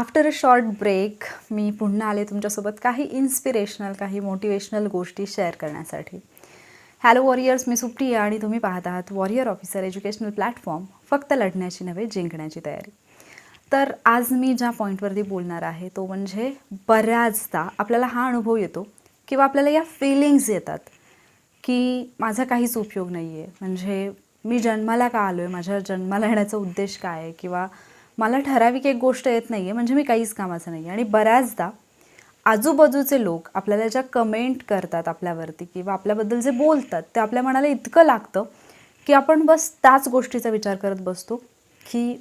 After a short break मी पुन्हा आले तुमच्यासोबत काही इन्स्पिरेशनल काही मोटिवेशनल गोष्टी शेअर करण्यासाठी. हॅलो वॉरियर्स मी सुप्रिया आणि तुम्ही पाहत आहात वॉरियर ऑफिसर एज्युकेशनल प्लॅटफॉर्म फक्त लढण्याची नव्हे जिंकण्याची तयारी. तर आज मी ज्या पॉईंटवरती बोलणार आहे तो म्हणजे बऱ्याचदा आपल्याला हा अनुभव येतो किंवा आपल्याला या फिलिंग्ज येतात की माझा काहीच उपयोग नाही आहे म्हणजे मी जन्माला का आलो आहे माझ्या जन्माला येण्याचा उद्देश काय आहे? किंवा मला ठराविक एक गोष्ट येत नाही आहे म्हणजे मी काहीच कामाचं नाही आहे आणि बऱ्याचदा आजूबाजूचे लोक आपल्याला ज्या कमेंट करतात आपल्यावरती किंवा आपल्याबद्दल जे बोलतात ते आपल्या मनाला इतकं लागतं की आपण बस त्याच गोष्टीचा विचार करत बसतो की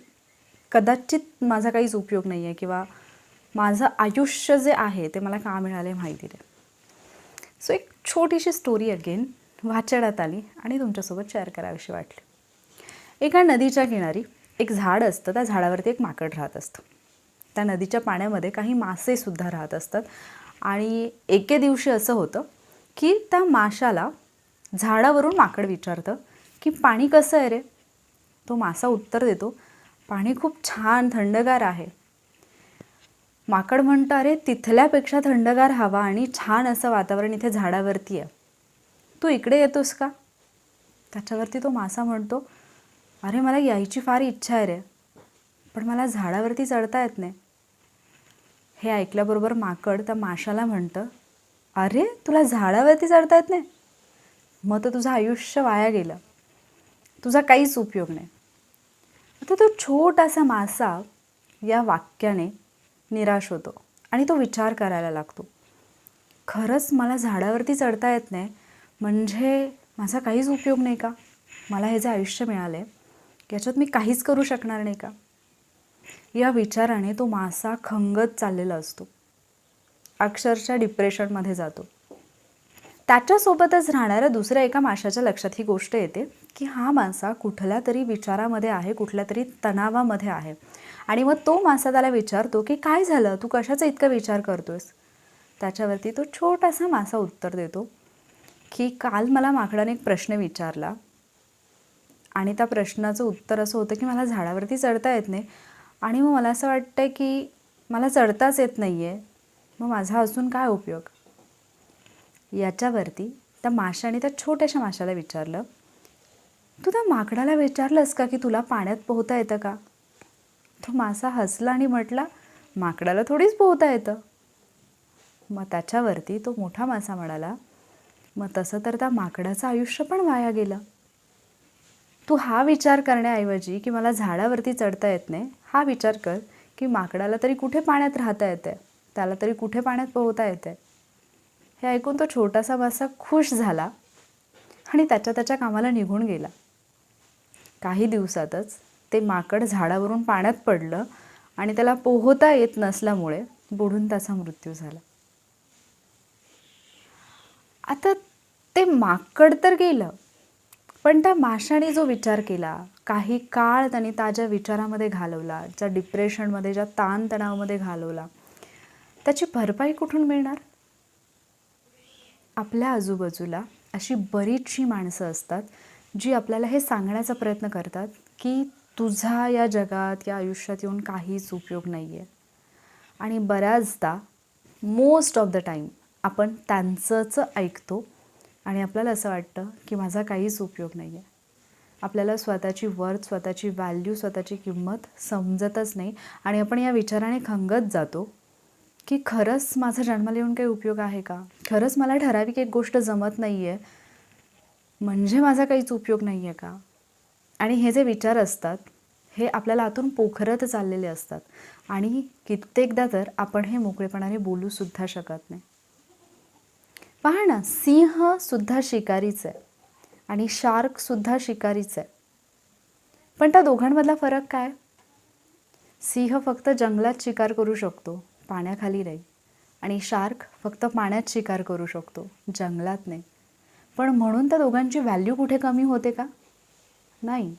कदाचित माझा काहीच उपयोग नाही आहे किंवा माझं आयुष्य जे आहे ते मला का मिळाले माहिती नाही. सो एक छोटीशी स्टोरी अगेन वाचण्यात आली आणि तुमच्यासोबत शेअर करावीशी वाटली. एका नदीच्या किनारी एक झाड असतं त्या झाडावरती एक माकड राहत असतं. त्या नदीच्या पाण्यामध्ये काही मासेसुद्धा राहत असतात. आणि एके दिवशी असं होतं की त्या माशाला झाडावरून माकड विचारतं की पाणी कसं आहे रे? तो मासा उत्तर देतो पाणी खूप छान थंडगार आहे. माकड म्हणतं अरे तिथल्यापेक्षा थंडगार हवा आणि छान असं वातावरण इथे झाडावरती आहे. तू इकडे येतोस का? त्याच्यावरती तो मासा म्हणतो अरे मला यायची फार इच्छा आहे रे. पण मला झाडावरती चढता येत नाही. हे ऐकल्याबरोबर माकड त्या माशाला म्हणतं अरे तुला झाडावरती चढता येत नाही? मग तर तुझं आयुष्य वाया गेलं. तुझा काहीच उपयोग नाही. आता तो छोटासा मासा या वाक्याने निराश होतो आणि तो विचार करायला लागतो. खरंच मला झाडावरती चढता येत नाही? म्हणजे माझा काहीच उपयोग नाही का? मला हे जे आयुष्य मिळालं आहे याच्यात मी काहीच करू शकणार नाही का? या विचाराने तो मासा खंगत चाललेला असतो. अक्षरशः डिप्रेशनमध्ये जातो. त्याच्यासोबतच राहणाऱ्या दुसऱ्या एका माशाच्या लक्षात ही गोष्ट येते की हा मासा कुठल्या तरी विचारामध्ये आहे कुठल्या तरी तणावामध्ये आहे. आणि मग तो मासा त्याला विचारतो की काय झालं? तू कशाचा इतका विचार करतोयस? त्याच्यावरती तो छोटासा मासा उत्तर देतो की काल मला माकडाने एक प्रश्न विचारला. आणि त्या प्रश्नाचं उत्तर असं होतं की मला झाडावरती चढता येत नाही. आणि मग मला असं वाटतं की मला चढताच येत नाही आहे मग माझा अजून काय उपयोग? याच्यावरती त्या माशाने त्या छोट्याशा माशाला विचारलं तू त्या माकडाला विचारलंस का की तुला पाण्यात पोहता येतं का? तो मासा हसला आणि म्हटला माकडाला थोडीच पोहता येतं. मग त्याच्यावरती तो मोठा मासा म्हणाला मग तसं तर त्या माकडाचं आयुष्य पण वाया गेलं. तू हा विचार करण्याऐवजी की मला झाडावरती चढता येत नाही हा विचार कर की माकडाला तरी कुठे पाण्यात राहता येते त्याला तरी कुठे पाण्यात पोहता येते हे ऐकून तो छोटासा मासा खुश झाला आणि त्याच्या त्याच्या कामाला निघून गेला. काही दिवसातच ते माकड झाडावरून पाण्यात पडलं आणि त्याला पोहता येत नसल्यामुळे बुडून त्याचा मृत्यू झाला. आता ते माकड तर गेलं पण त्या माशाने जो विचार केला काही काळ त्यांनी ताज्या विचारामध्ये घालवला ज्या डिप्रेशनमध्ये ज्या ताणतणावामध्ये घालवला त्याची भरपाई कुठून मिळणार? आपल्या आजूबाजूला अशी बरीचशी माणसं असतात जी आपल्याला हे सांगण्याचा प्रयत्न करतात की तुझा या जगात या आयुष्यात येऊन काहीच उपयोग नाही आहे आणि बऱ्याचदा मोस्ट ऑफ द टाईम आपण त्यांचंच ऐकतो आणि आपल्याला असं वाटतं की माझा काहीच उपयोग नाही आहे. आपल्याला स्वतःची वर्थ स्वतःची व्हॅल्यू स्वतःची किंमत समजतच नाही. आणि आपण या विचाराने खंगत जातो की खरंच माझा जन्माला येऊन काही उपयोग आहे का? खरंच मला ठराविक एक गोष्ट जमत नाही आहे म्हणजे माझा काहीच उपयोग नाही आहे का? आणि हे जे विचार असतात हे आपल्याला आतून पोखरत चाललेले असतात. आणि कित्येकदा तर आपण हे मोकळेपणाने बोलूसुद्धा शकत नाही. पहा ना सिंहसुद्धा शिकारीच आहे. आणि शार्कसुद्धा शिकारीच आहे. पण त्या दोघांमधला फरक काय? सिंह फक्त जंगलात शिकार करू शकतो पाण्याखाली नाही. आणि शार्क फक्त पाण्यात शिकार करू शकतो जंगलात नाही. पण म्हणून त्या दोघांची व्हॅल्यू कुठे कमी होते का? नाही.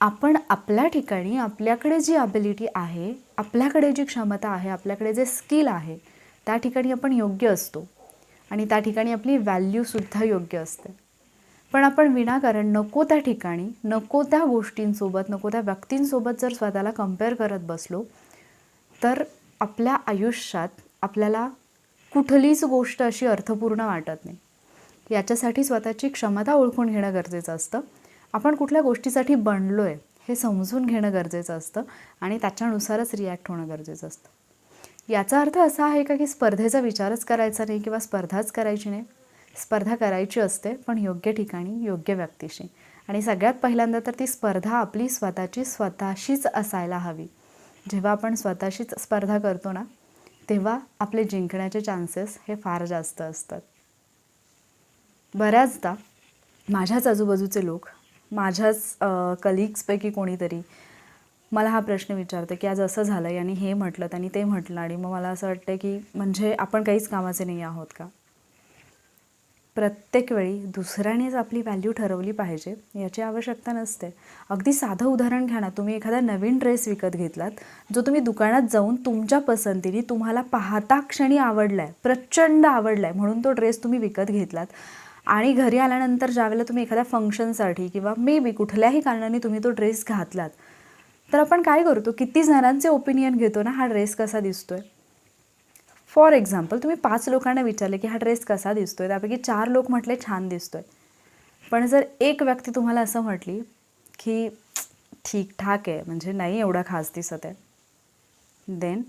आपण आपल्या ठिकाणी आपल्याकडे जी ॲबिलिटी आहे आपल्याकडे जी क्षमता आहे आपल्याकडे जे स्किल आहे त्या ठिकाणी आपण योग्य असतो. आणि त्या ठिकाणी आपली व्हॅल्यूसुद्धा योग्य असते. पण आपण विनाकारण नको त्या ठिकाणी नको त्या गोष्टींसोबत नको त्या व्यक्तींसोबत जर स्वतःला कंपेअर करत बसलो तर आपल्या आयुष्यात आपल्याला कुठलीच गोष्ट अशी अर्थपूर्ण वाटत नाही. याच्यासाठी स्वतःची क्षमता ओळखून घेणं गरजेचं असतं. आपण कुठल्या गोष्टीसाठी बनलो आहे हे समजून घेणं गरजेचं असतं आणि त्याच्यानुसारच रिॲक्ट होणं गरजेचं असतं. याचा अर्थ असा आहे का की स्पर्धेचा विचारच करायचा नाही किंवा स्पर्धाच करायची नाही? स्पर्धा करायची असते पण योग्य ठिकाणी योग्य व्यक्तीशी. आणि सगळ्यात पहिल्यांदा तर ती स्पर्धा आपली स्वतःची स्वतःशीच असायला हवी. जेव्हा आपण स्वतःशीच स्पर्धा करतो ना तेव्हा आपले जिंकण्याचे चान्सेस हे फार जास्त असतात. बऱ्याचदा माझ्याच आजूबाजूचे लोक माझ्याच कलिग्सपैकी कोणीतरी मला हा प्रश्न विचारतं की आज असं झालं आणि हे म्हटलं त्यांनी ते म्हटलं आणि मग मला असं वाटतं की म्हणजे आपण काहीच कामाचे नाही आहोत का? प्रत्येक वेळी दुसऱ्यानेच आपली व्हॅल्यू ठरवली पाहिजे याची आवश्यकता नसते. अगदी साधं उदाहरण घ्या ना तुम्ही एखादा नवीन ड्रेस विकत घेतलात जो तुम्ही दुकानात जाऊन तुमच्या पसंतीने तुम्हाला पाहता क्षणी आवडला आहे प्रचंड आवडला आहे म्हणून तो ड्रेस तुम्ही विकत घेतलात आणि घरी आल्यानंतर ज्यावेळेला तुम्ही एखाद्या फंक्शनसाठी किंवा मे बी कुठल्याही कारणाने तुम्ही तो ड्रेस घातलात तर आपण काय करतो किती जणांचे ओपिनियन घेतो ना हा ड्रेस कसा दिसतो आहे फॉर एक्झाम्पल तुम्ही पाच लोकांना विचारले की हा ड्रेस कसा दिसतो आहे त्यापैकी चार लोक म्हटले छान दिसतो आहे पण जर एक व्यक्ती तुम्हाला असं म्हटली की ठीकठाक आहे म्हणजे नाही एवढा खास दिसत आहे देन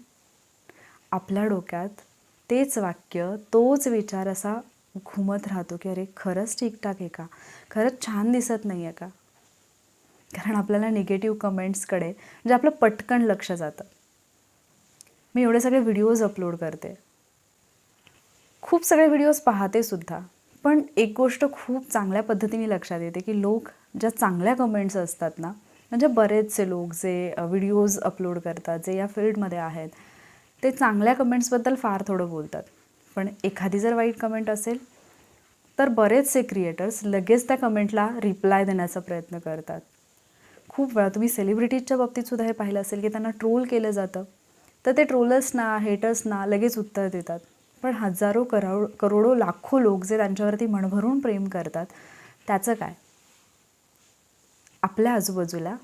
आपल्या डोक्यात तेच वाक्य तोच विचार असा घुमत राहतो की अरे खरंच ठीकठाक आहे का? खरंच छान दिसत नाही आहे का? कारण आपल्याला निगेटिव्ह कमेंट्सकडे म्हणजे आपलं पटकन लक्ष जातं. मी एवढे सगळे व्हिडिओज अपलोड करते. खूप सगळे व्हिडिओज पाहते सुद्धा. पण एक गोष्ट खूप चांगल्या पद्धतीने लक्षात येते की लोक ज्या चांगल्या कमेंट्स असतात ना म्हणजे बरेचसे लोक जे व्हिडिओज अपलोड करतात जे या फील्डमध्ये आहेत ते चांगल्या कमेंट्सबद्दल फार थोडं बोलतात. पण एखादी जर वाईट कमेंट असेल तर बरेचसे क्रिएटर्स लगेच त्या कमेंटला रिप्लाय देण्याचा प्रयत्न करतात. खूप वेळा तुम्ही सेलिब्रिटीजच्या बाबतीत सुद्धा हे पाहिलं असेल की त्यांना ट्रोल केलं जातं. तर ते ट्रोलर्सना हेटर्सना लगेच उत्तर देतात. पण हजारो करोड करोडो लाखो लोक जे त्यांच्यावरती मनभरून प्रेम करतात त्याचं काय? आपल्या आजूबाजूला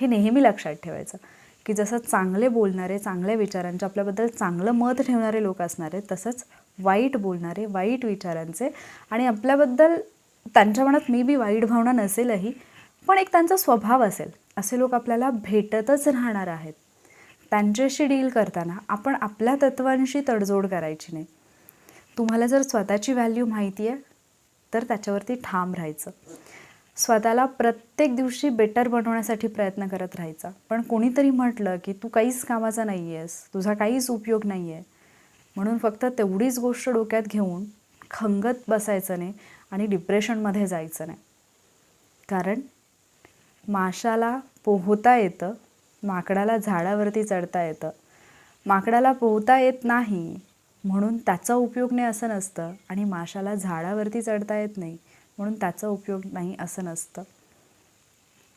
हे नेहमी लक्षात ठेवायचं की जसं चांगले बोलणारे चांगल्या विचारांचे आपल्याबद्दल चांगलं मत ठेवणारे लोक असणारे तसंच वाईट बोलणारे वाईट विचारांचे आणि आपल्याबद्दल त्यांच्या मनात मे बी वाईट भावना नसेलही पण एक त्यांचा स्वभाव असेल. असे लोक आपल्याला भेटतच राहणार आहेत. त्यांच्याशी डील करताना आपण आपल्या तत्वांशी तडजोड करायची नाही. तुम्हाला जर स्वतःची व्हॅल्यू माहिती आहे तर त्याच्यावरती ठाम राहायचं. स्वतःला प्रत्येक दिवशी बेटर बनवण्यासाठी प्रयत्न करत राहायचा. पण कोणीतरी म्हटलं की तू काहीच कामाचा नाही आहेस तुझा काहीच उपयोग नाही आहे म्हणून फक्त तेवढीच गोष्ट डोक्यात घेऊन खंगत बसायचं नाही आणि डिप्रेशनमध्ये जायचं नाही. कारण माशाला पोहता येतं माकडाला झाडावरती चढता येतं. माकडाला पोहता येत नाही म्हणून त्याचा उपयोग नाही असं नसतं आणि माशाला झाडावरती चढता येत नाही म्हणून त्याचा उपयोग नाही असं नसतं.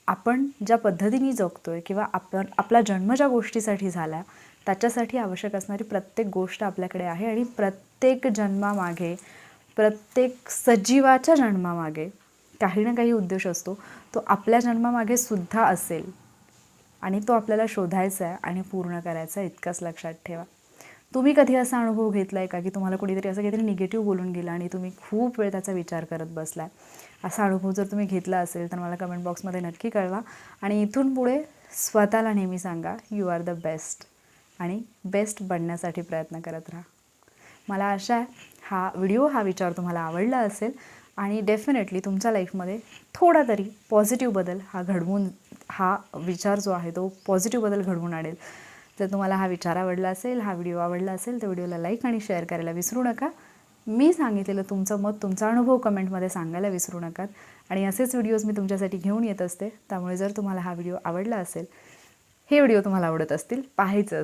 आपण ज्या पद्धतीने जगतो आहे किंवा आपण आपला जन्म ज्या गोष्टीसाठी झाला त्याच्यासाठी आवश्यक असणारी प्रत्येक गोष्ट आपल्याकडे आहे आणि प्रत्येक जन्मामागे प्रत्येक सजीवाच्या जन्मामागे काही ना काही उद्देश असतो. तो आपल्या जन्मामागे सुद्धा असेल. आणि तो आपल्याला शोधायचा आहे आणि पूर्ण करायचा आहे इतकंच लक्षात ठेवा. तुम्ही कधी असा अनुभव घेतला आहे का? की तुम्हाला कुणीतरी असं काहीतरी निगेटिव्ह बोलून गेलं आणि तुम्ही खूप वेळ त्याचा विचार करत बसलाय? असा अनुभव जर तुम्ही घेतला असेल तर मला कमेंट बॉक्समध्ये नक्की कळवा. आणि इथून पुढे स्वतःला नेहमी सांगा यू आर द बेस्ट आणि बेस्ट बनण्यासाठी प्रयत्न करत राहा. मला आशा आहे हा व्हिडिओ हा विचार तुम्हाला आवडला असेल. आणि डेफिनेटली तुमच्या लाईफमध्ये थोडा तरी पॉझिटिव्ह बदल हा घडवून हा विचार जो आहे तो पॉझिटिव्ह बदल घडवून आणेल. जर तुम्हाला हा विचार आवडला असेल हा व्हिडिओ आवडला असेल तर व्हिडिओला लाईक आणि शेअर करायला विसरू नका. मी सांगितलेलं तुमचं मत तुमचा अनुभव कमेंटमध्ये सांगायला विसरू नका. आणि असेच व्हिडिओज मी तुमच्यासाठी घेऊन येत असते. त्यामुळे जर तुम्हाला हा व्हिडिओ आवडला असेल हे व्हिडिओ तुम्हाला आवडत असतील पाहायचं